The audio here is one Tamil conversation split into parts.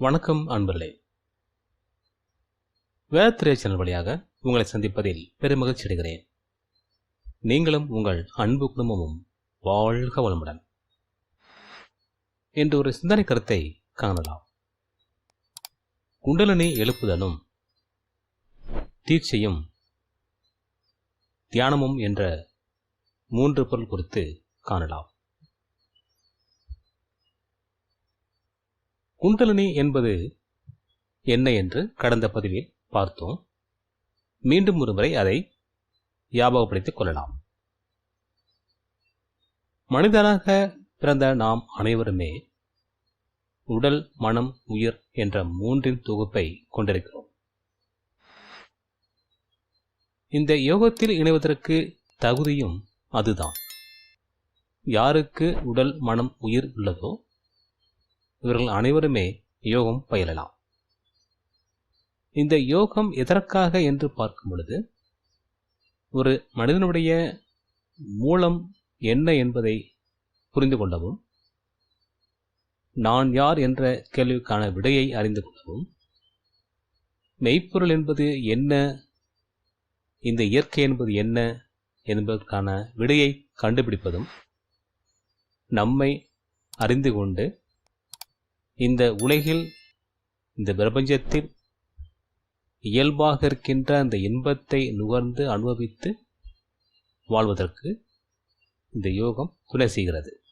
வணக்கம் அன்பர்களே. வேத்திரே சேனல் வழியாக உங்களை சந்திப்பதில் பெருமகிழ்ச்சி அடைகிறேன். நீங்களும் உங்கள் அன்பு குடும்பமும் வாழ்க வளமுடன். என்று ஒரு சிந்தனை கருத்தை காணலாம். குண்டலினி எழுப்புதலும் தீட்சையும் தியானமும் என்ற மூன்று பொருள் குறித்து காணலாம். குண்டலினி என்பது என்ன என்று கடந்த பதிவில் பார்த்தோம். மீண்டும் ஒருமுறை அதை ஞாபகப்படுத்திக் கொள்ளலாம். மனிதனாக பிறந்த நாம் அனைவருமே உடல் மனம் உயிர் என்ற மூன்றின் தொகுப்பை கொண்டிருக்கிறோம். இந்த யோகத்தில் இணைவதற்கு தகுதியும் அதுதான். யாருக்கு உடல் மனம் உயிர் உள்ளதோ இவர்கள் அனைவருமே யோகம் பயிலலாம். இந்த யோகம் எதற்காக என்று பார்க்கும் பொழுது ஒரு மனிதனுடைய மூலம் என்ன என்பதை புரிந்து கொள்ளவும் நான் யார் என்ற கேள்விக்கான விடையை அறிந்து கொள்ளவும் மெய்ப்பொருள் என்பது என்ன இந்த இயற்கை என்பது என்ன என்பதற்கான விடையை கண்டுபிடிப்பதும் நம்மை அறிந்து கொண்டு இந்த உலகில் இந்த பிரபஞ்சத்தில் இயல்பாக இருக்கின்ற அந்த இன்பத்தை நுகர்ந்து அனுபவித்து வாழ்வதற்கு இந்த யோகம் துணை செய்கிறது.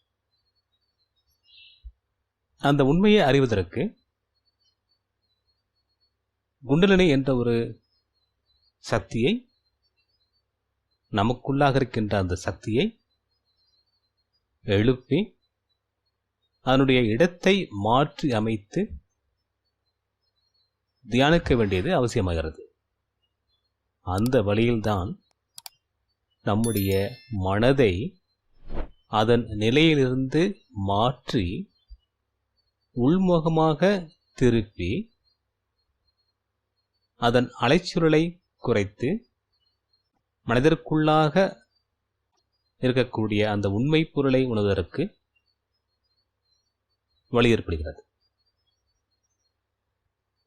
அந்த உண்மையை அறிவதற்கு குண்டலினி என்ற ஒரு சக்தியை நமக்குள்ளாக இருக்கின்ற அந்த சக்தியை எழுப்பி அதனுடைய இடத்தை மாற்றி அமைத்து தியானிக்க வேண்டியது அவசியமாகிறது. அந்த வழியில்தான் நம்முடைய மனதை அதன் நிலையிலிருந்து மாற்றி உள்முகமாக திருப்பி அதன் அலைச்சுருளை குறைத்து மனதிற்குள்ளாக இருக்கக்கூடிய அந்த உண்மை பொருளை உணர்வதற்கு வழி ஏற்படுகிறது.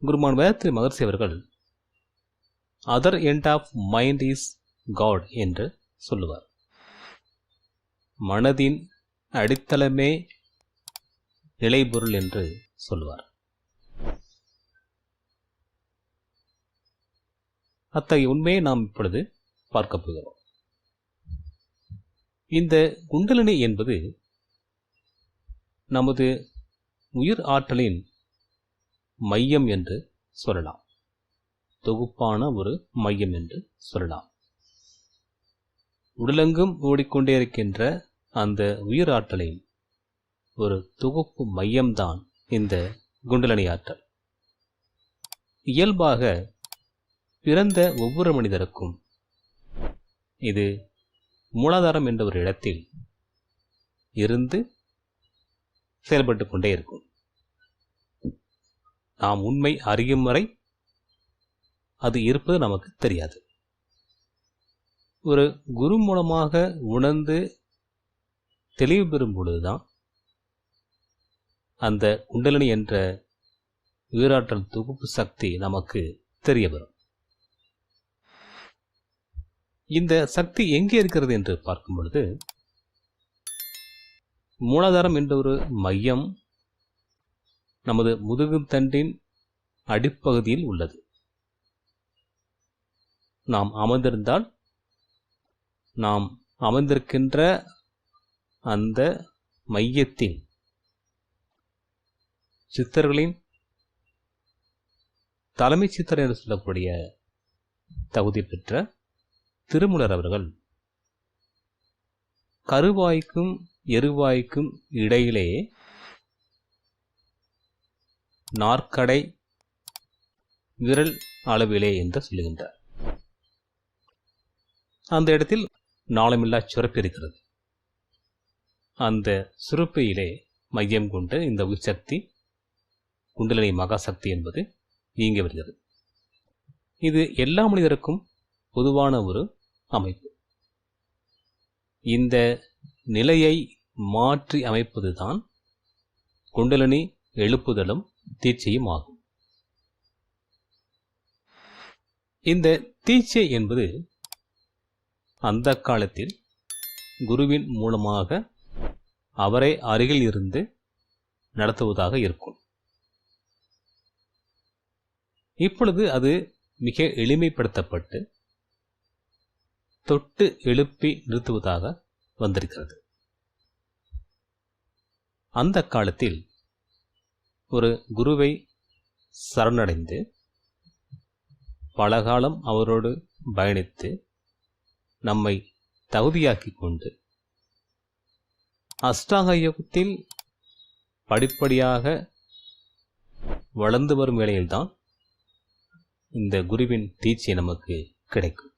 குருமான் வேத்ரி மகர்ஷி அவர்கள் other end of mind is God என்று சொல்லுவார். மனதின் அடித்தளமே நிலைபொருள் என்று சொல்லுவார். அத்தகைய உண்மையை நாம் இப்பொழுது பார்க்க போகிறோம். இந்த குண்டலினி என்பது நமது உயிர் ஆற்றலின் மையம் என்று சொல்லலாம். தொகுப்பான ஒரு மையம் என்று சொல்லலாம். உடலெங்கும் ஓடிக்கொண்டே இருக்கின்ற அந்த உயிர் ஆற்றலின் ஒரு தொகுப்பு மையம்தான் இந்த குண்டலனி ஆற்றல். இயல்பாக பிறந்த ஒவ்வொரு மனிதருக்கும் இது மூலாதாரம் என்ற ஒரு இடத்தில் இருந்து செயல்பட்டு கொண்டே இருக்கும். நாம் உண்மை அறியும் வரை அது இருப்பது நமக்கு தெரியாது. ஒரு குரு மூலமாக உணர்ந்து தெளிவு பெறும் பொழுதுதான் அந்த குண்டலினி என்ற உயிராற்றல் தொகுப்பு சக்தி நமக்கு தெரிய வரும். இந்த சக்தி எங்கே இருக்கிறது என்று பார்க்கும் பொழுது மூலாதாரம் என்ற ஒரு மையம் நமது முதுகுத்தண்டின் அடிப்பகுதியில் உள்ளது. நாம் அமர்ந்திருந்தால் நாம் அமர்ந்திருக்கின்ற அந்த மையத்தின் சித்தர்களின் தலைமை சித்தர் என்று சொல்லக்கூடிய தகுதி பெற்ற திருமுலர் அவர்கள் கருவாய்க்கும் எருவாய்க்கும் இடையிலே நாற்கடை விரல் அளவிலே என்று சொல்லுகின்றார். அந்த இடத்தில் நாளமில்லா சுரப்பு இருக்கிறது. அந்த சுரப்பியிலே மையம் கொண்டு இந்த உச்சக்தி குண்டலினி மகாசக்தி என்பது இயங்கி வருகிறது. இது எல்லா மனிதருக்கும் பொதுவான ஒரு அமைப்பு. இந்த நிலையை மாற்றி அமைப்பதுதான் குண்டலினி எழுப்புதலும் தீட்சையும் ஆகும் இந்த தீட்சை என்பது அந்த காலத்தில் குருவின் மூலமாக அவரை அருகில் இருந்து நடத்துவதாக இருக்கும். இப்பொழுது அது மிக எளிமைப்படுத்தப்பட்டு தொட்டு எழுப்பி நிறுத்துவதாக வந்திருக்கிறது. அந்த காலத்தில் ஒரு குருவை சரணடைந்து பலகாலம் அவரோடு பயணித்து நம்மை தகுதியாக்கி கொண்டு அஷ்டாக யோகத்தில் படிப்படியாக வளர்ந்து வரும் வேளையில்தான் இந்த குருவின் தீட்சை நமக்கு கிடைக்கும்.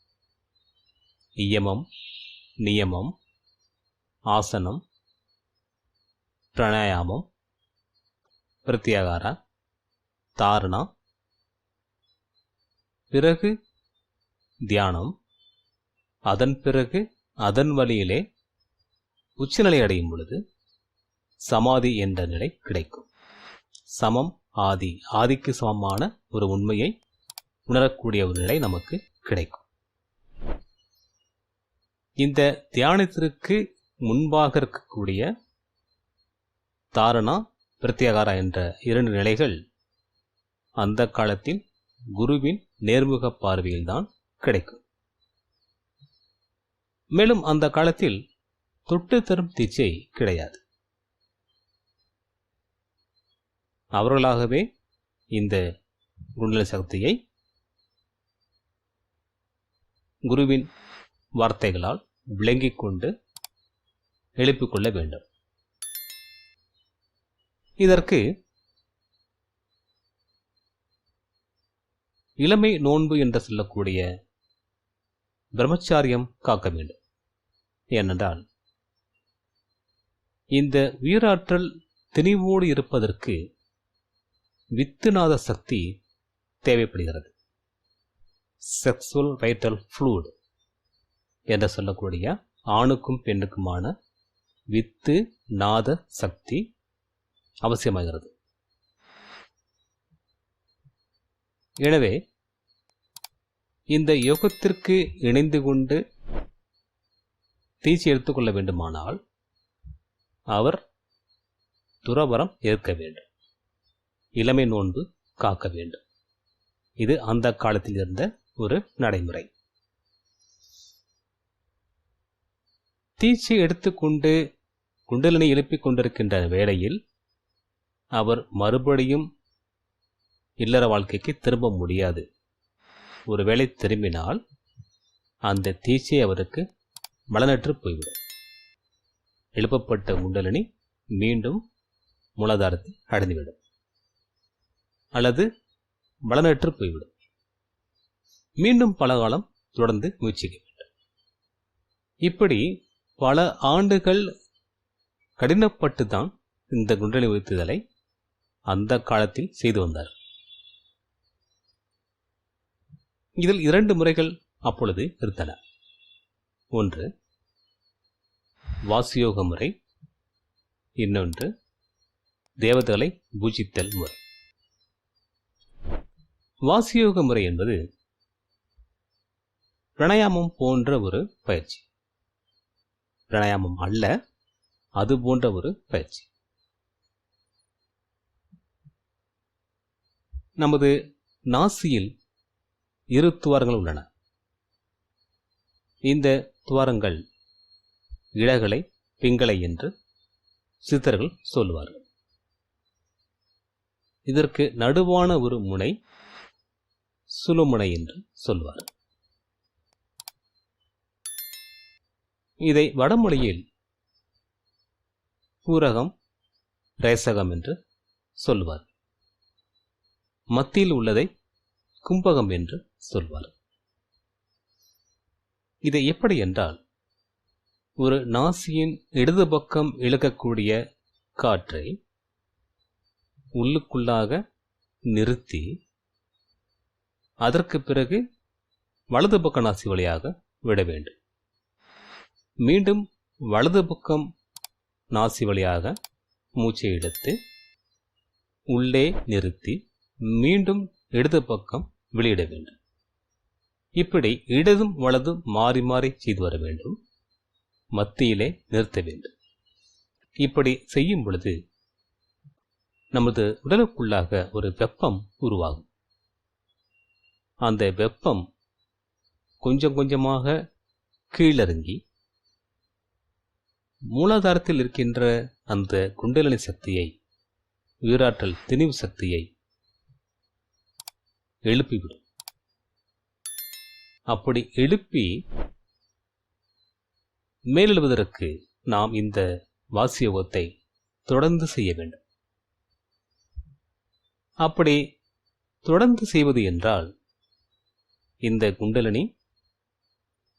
இயமம் நியமம் ஆசனம் பிரணாயாமம் பிரத்யாகாரா தாரணா பிறகு தியானம் அதன் பிறகு அதன் வழியிலே உச்சநிலை அடையும் பொழுது சமாதி என்ற நிலை கிடைக்கும். சமம் ஆதி. ஆதிக்கு சமமான ஒரு உண்மையை உணரக்கூடிய ஒரு நிலை நமக்கு கிடைக்கும். இந்த தியானத்திற்கு முன்பாக இருக்கக்கூடிய தாரணா பிரத்யாகாரா என்ற இரண்டு நிலைகள் அந்த காலத்தில் குருவின் நேர்முக பார்வையில்தான் கிடைக்கும். மேலும் அந்த காலத்தில் தொட்டு தரும் திச்சை கிடையாது. அவர்களாகவே இந்த குண்டல சக்தியை குருவின் வார்த்தைகளால் விளங்கிக் கொண்டு எழுப்பிக் கொள்ள வேண்டும். இதற்கு இளமை நோன்பு என்று சொல்லக்கூடிய பிரம்மச்சாரியம் காக்க வேண்டும். ஏனென்றால் இந்த உயிராற்றல் திணிவோடு இருப்பதற்கு வித்துநாத சக்தி தேவைப்படுகிறது. செக்ஸுவல் வைட்டல் ஃப்ளூட் என்று சொல்லக்கூடிய ஆணுக்கும் பெண்ணுக்குமான வித்து நாத சக்தி அவசியமாகிறது. எனவே இந்த யோகத்திற்கு இணைந்து கொண்டு தீச்சி எடுத்துக்கொள்ள வேண்டுமானால் அவர் துறவரம் ஏற்க வேண்டும். இளமை நோன்பு காக்க வேண்டும். இது அந்த காலத்தில் இருந்த ஒரு நடைமுறை. தீச்சி எடுத்துக்கொண்டு குண்டலினை எழுப்பிக் கொண்டிருக்கின்ற வேளையில் அவர் மறுபடியும் இல்லற வாழ்க்கைக்கு திரும்ப முடியாது. ஒருவேளை திரும்பினால் அந்த தீச்சை அவருக்கு மலனற்று போய்விடும். எழுப்பப்பட்ட குண்டலினி மீண்டும் மூலாதாரத்தை அடைந்துவிடும். அல்லது மலனற்று போய்விடும். மீண்டும் பல காலம் தொடர்ந்து முயற்சிக்க வேண்டும். இப்படி பல ஆண்டுகள் கடினப்பட்டு தான் இந்த குண்டலி உயர்த்துதலை அந்த காலத்தில் செய்து வந்தார். இதில் இரண்டு முறைகள் அப்பொழுது இருந்தன. ஒன்று வாசியோக முறை. இன்னொன்று தேவதைகளை பூஜித்தல் முறை. வாசியோக முறை என்பது பிரணயாமம் போன்ற ஒரு பயிற்சி. பிராணாயாமம் அல்ல. அது போன்ற ஒரு பயிற்சி. நமது நாசியில் இரு துவாரங்கள் உள்ளன. இந்த துவாரங்கள் இடகளை பிங்களை என்று சித்தர்கள் சொல்லுவார்கள். இதற்கு நடுவான ஒரு முனை சுழுமுனை என்று சொல்வார் இதை வடமொழியில் பூரகம் ரேசகம் என்று சொல்வார். மத்தியில் உள்ளதை கும்பகம் என்று சொல்வார். இதை எப்படி என்றால் ஒரு நாசியின் இடது பக்கம் இழுக்கக்கூடிய காற்றை உள்ளுக்குள்ளாக நிறுத்தி அதற்கு பிறகு வலது பக்க நாசி வழியாக விட வேண்டும். மீண்டும் வலது பக்கம் நாசி வழியாக மூச்சை எடுத்து உள்ளே நிறுத்தி மீண்டும் இடது பக்கம் வெளியிட வேண்டும். இப்படி இடதும் வலதும் மாறி மாறி செய்து வர வேண்டும். மத்தியிலே நிறுத்த வேண்டும். இப்படி செய்யும் பொழுது நமது உடலுக்குள்ளாக ஒரு வெப்பம் உருவாகும். அந்த வெப்பம் கொஞ்சம் கொஞ்சமாக கீழறங்கி மூலாதாரத்தில் இருக்கின்ற அந்த குண்டலினி சக்தியை உயிராற்றல் திணிவு சக்தியை எழுப்பிவிடும். அப்படி எழுப்பி மேலெழுவதற்கு நாம் இந்த வாசியோகத்தை தொடர்ந்து செய்ய வேண்டும். அப்படி தொடர்ந்து செய்வது என்றால் இந்த குண்டலினி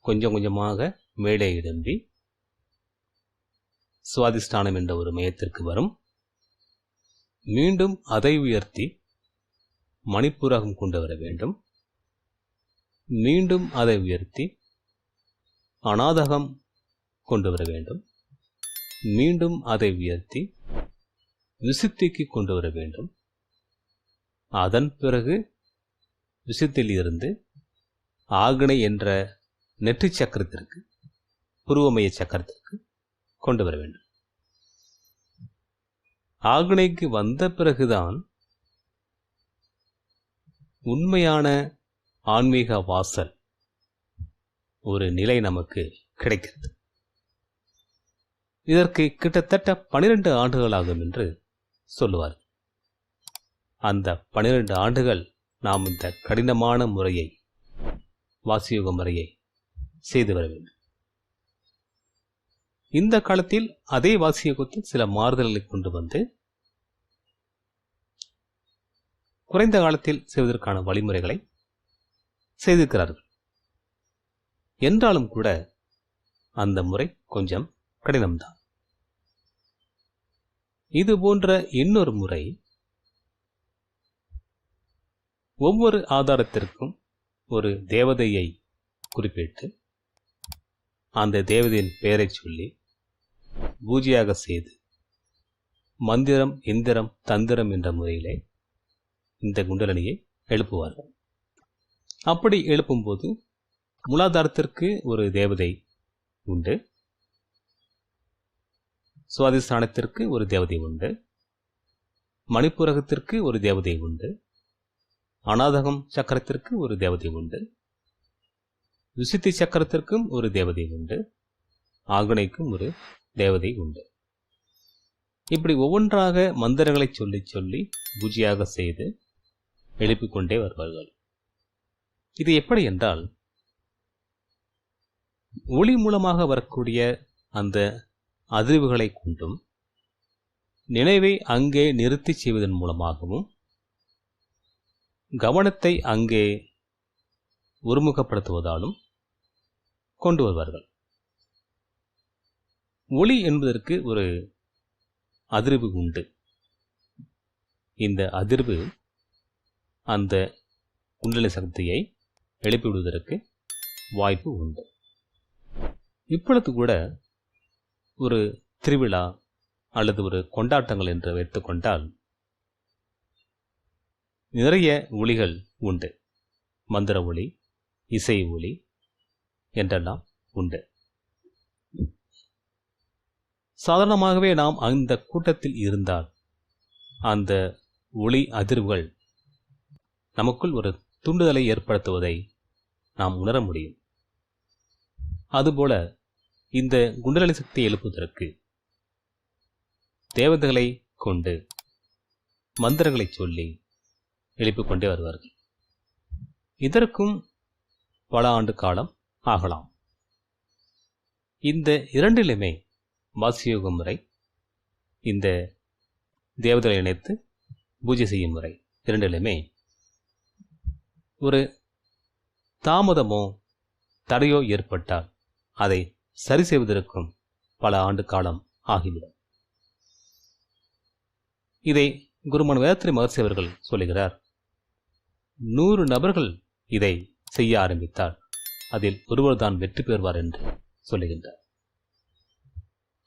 கொஞ்சம் கொஞ்சமாக மேலே எழும்பி சுவாதிஷ்டானம் என்ற ஒரு மையத்திற்கு வரும். மீண்டும் அதை உயர்த்தி மணிப்பூரகம் கொண்டு வர வேண்டும். மீண்டும் அதை உயர்த்தி அநாதகம் கொண்டு வர வேண்டும். மீண்டும் அதை உயர்த்தி விசுத்திக்கு கொண்டு வர வேண்டும். அதன் பிறகு விசித்தில் இருந்து ஆக்னை என்ற நெற்றி சக்கரத்திற்கு புருவமய சக்கரத்திற்கு கொண்டு வர வேண்டும் ஆக்னைக்கு வந்த பிறகுதான் உண்மையான ஆன்மீக வாசல் ஒரு நிலை நமக்கு கிடைக்கிறது. இதற்கு கிட்டத்தட்ட பனிரெண்டு ஆண்டுகள் ஆகும் என்று சொல்லுவார் அந்த பனிரெண்டு ஆண்டுகள் நாம் இந்த கடினமான முறையை வாசியோக முறையை செய்து வர வேண்டும். இந்த காலத்தில் அதே வாசியோகத்தில் சில மாறுதல்களை கொண்டு வந்து குறைந்த காலத்தில் செய்வதற்கான வழிமுறைகளை செய்திருக்கிறார்கள். என்றாலும் கூட அந்த முறை கொஞ்சம் கடினம்தான். இது போன்ற இன்னொரு முறை ஒவ்வொரு ஆதாரத்திற்கும் ஒரு தேவதையை குறிப்பிட்டு அந்த தேவதையின் பெயரை சொல்லி பூஜையாக செய்து மந்திரம் இந்திரம் தந்திரம் என்ற முறையிலே இந்த குண்டலனியை எழுப்புவார்கள். அப்படி எழுப்பும்போது மூலாதாரத்திற்கு ஒரு தேவதை உண்டு. சுவாதிஸ்தானத்திற்கு ஒரு தேவதை உண்டு. மணிப்புரகத்திற்கு ஒரு தேவதை உண்டு. அநாதகம் சக்கரத்திற்கு ஒரு தேவதை உண்டு. விசித்தி சக்கரத்திற்கும் ஒரு தேவதை உண்டு. ஆகுனைக்கும் ஒரு தேவதை உண்டு. இப்படி ஒவ்வொன்றாக மந்திரங்களை சொல்லி சொல்லி பூஜையாக செய்து எழுப்பிக் கொண்டே வருவார்கள். இது எப்படி என்றால் ஒளி மூலமாக வரக்கூடிய அந்த அதிர்வுகளை கொண்டும் நினைவை அங்கே நிறுத்தி செய்வதன் மூலமாகவும் கவனத்தை அங்கே ஒருமுகப்படுத்துவதாலும் கொண்டு வருவார்கள். ஒளி என்பதற்கு ஒரு அதிர்வு உண்டு. இந்த அதிர்வு அந்த குண்டலி சக்தியை எழுப்பிவிடுவதற்கு வாய்ப்பு உண்டு. இப்பொழுது கூட ஒரு திருவிழா அல்லது ஒரு கொண்டாட்டங்கள் என்று வைத்துக்கொண்டால் நிறைய ஒளிகள் உண்டு. மந்திர ஒளி இசை ஒளி என்றெல்லாம் உண்டு. சாதாரணமாகவே நாம் அந்த கூட்டத்தில் இருந்தால் அந்த ஒளி அதிர்வுகள் நமக்குள் ஒரு தூண்டுதலை ஏற்படுத்துவதை நாம் உணர முடியும். அதுபோல இந்த குண்டலி சக்தியை எழுப்புவதற்கு தேவதைகளை கொண்டு மந்திரங்களை சொல்லி எழுப்பிக் கொண்டே வருவார்கள். இதற்கும் பல ஆண்டு காலம் ஆகலாம். இந்த இரண்டிலுமே வாசியோக முறை. இந்த தேவதைகளை இணைத்து பூஜை செய்யும் முறை. இரண்டிலுமே ஒரு தாமதமோ தடையோ ஏற்பட்டால் அதை சரி செய்வதற்கும் பல ஆண்டு காலம் ஆகிவிடும். இதை குருமன் வேதத்திரி மகர்ஷி அவர்கள் சொல்லுகிறார். நூறு நபர்கள் இதை செய்ய ஆரம்பித்தால் அதில் ஒருவர் தான் வெற்றி பெறுவார் என்று சொல்லுகின்றார்.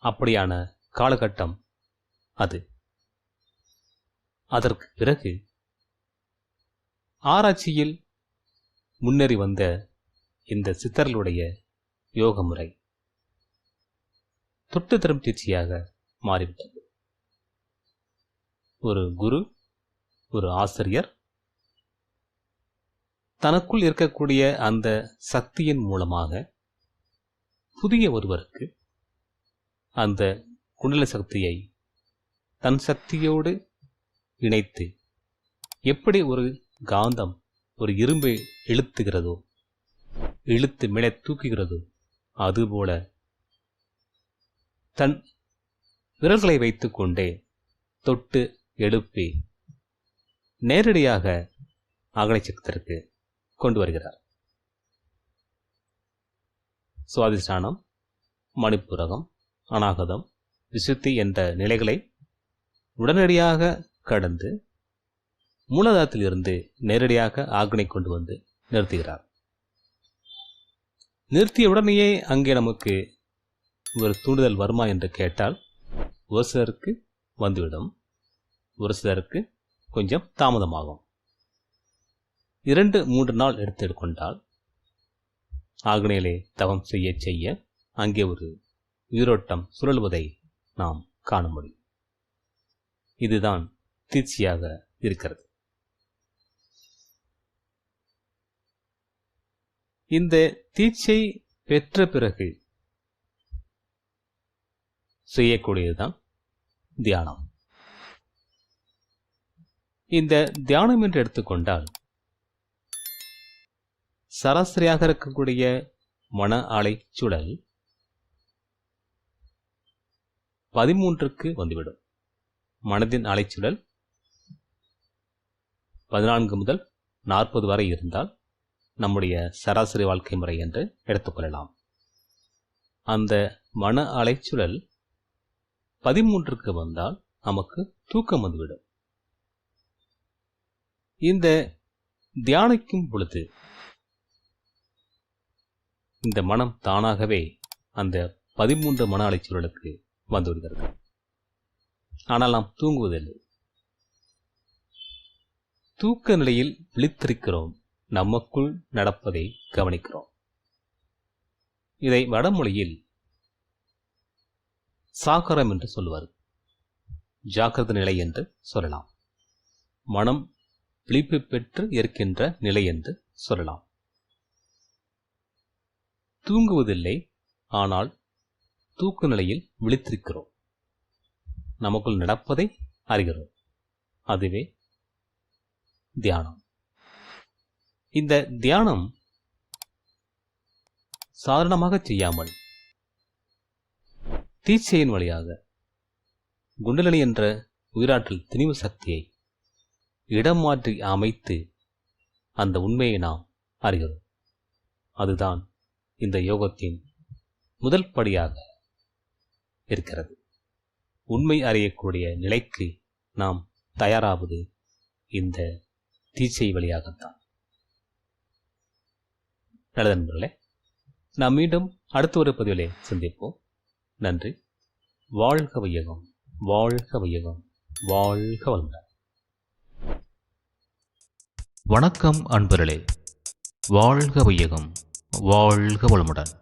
அப்படியான காலகட்டம் அது. அதற்கு பிறகு ஆராய்ச்சியில் முன்னேறி வந்த இந்த சித்தர்களுடைய யோக முறை தொட்டு தரும் டீச்சியாக மாறிவிட்டது. ஒரு குரு ஒரு ஆசிரியர் தனக்குள் இருக்கக்கூடிய அந்த சக்தியின் மூலமாக புதிய ஒருவருக்கு அந்த குண்டல சக்தியை தன் சக்தியோடு இணைத்து எப்படி ஒரு காந்தம் ஒரு இரும்பை இழுத்துகிறதோ இழுத்து மேலே தூக்குகிறதோ அதுபோல தன் விரல்களை வைத்துக்கொண்டே தொட்டு எழுப்பி நேரடியாக அகலை சக்கரத்திற்கு கொண்டு வருகிறார். சுவாதிஷ்டானம் மணிப்புரகம் அநாகதம் விசுத்தி என்ற நிலைகளை உடனடியாக கடந்து மூலதாரத்திலிருந்து நேரடியாக ஆக்னை கொண்டு வந்து நிறுத்துகிறார். நிறுத்திய உடனேயே அங்கே நமக்கு ஒரு தூண்டுதல் வருமா என்று கேட்டால் ஒரு சிலருக்கு வந்துவிடும் ஒரு சிலருக்கு கொஞ்சம் தாமதமாகும். இரண்டு மூன்று நாள் எடுத்து எடுத்துக்கொண்டால் ஆக்னையிலே தவம் செய்ய செய்ய அங்கே ஒரு உயிரோட்டம் சுழல்வதை நாம் காண முடியும் இதுதான் தீர்ச்சியாக இருக்கிறது. இந்த தீட்சை பெற்ற பிறகு செய்யக்கூடியதுதான் தியானம். இந்த தியானம் என்று எடுத்துக்கொண்டால் சராசரியாக இருக்கக்கூடிய மன அலை சுழல் பதிமூன்றுக்கு வந்துவிடும். மனதின் அலைச்சுழல் பதினான்கு முதல் நாற்பது வரை இருந்தால் நம்முடைய சராசரி வாழ்க்கை முறை என்று எடுத்துக்கொள்ளலாம் அந்த மன அலைச்சுழல் பதிமூன்றுக்கு வந்தால் நமக்கு தூக்கம் வந்துவிடும். இந்த தியானிக்கும் பொழுது இந்த மனம் தானாகவே அந்த பதிமூன்று மன அலைச்சூழலுக்கு வந்துவிடுகிறது ஆனால் நாம் தூங்குவதில்லை. தூக்க நிலையில் விழித்திருக்கிறோம். நமக்குள் நடப்பதை கவனிக்கிறோம். இதை வடமொழியில் சாகரம் என்று சொல்லுவார் ஜாக்கிரத நிலை என்று சொல்லலாம். மனம் விழிப்பு பெற்று இருக்கின்ற நிலை என்று சொல்லலாம். தூங்குவதில்லை ஆனால் தூக்க நிலையில் விழித்திருக்கிறோம். நமக்குள் நடப்பதை அறிகிறோம். அதுவே தியானம். இந்த தியானம் சாதாரணமாக செய்யாமல் தீட்சையின் வழியாக குண்டலினி என்ற உயிராற்றல் திணிவு சக்தியை இடம் மாற்றி அமைத்து அந்த உண்மையை நாம் அறிகிறோம். அதுதான் இந்த யோகத்தின் முதல் படியாக இருக்கிறது. உண்மை அறியக்கூடிய நிலைக்கு நாம் தயாராவது இந்த தீச்சை வழியாகத்தான். நல்லது நண்பர்களே நாம் மீண்டும் அடுத்த ஒரு பதிவிலே சந்திப்போம். நன்றி. வாழ்க வையகம் வாழ்க வையகம் வாழ்க வளமுடன். வணக்கம் அன்பர்களே. வாழ்க வையகம் வாழ்க வளமுடன்.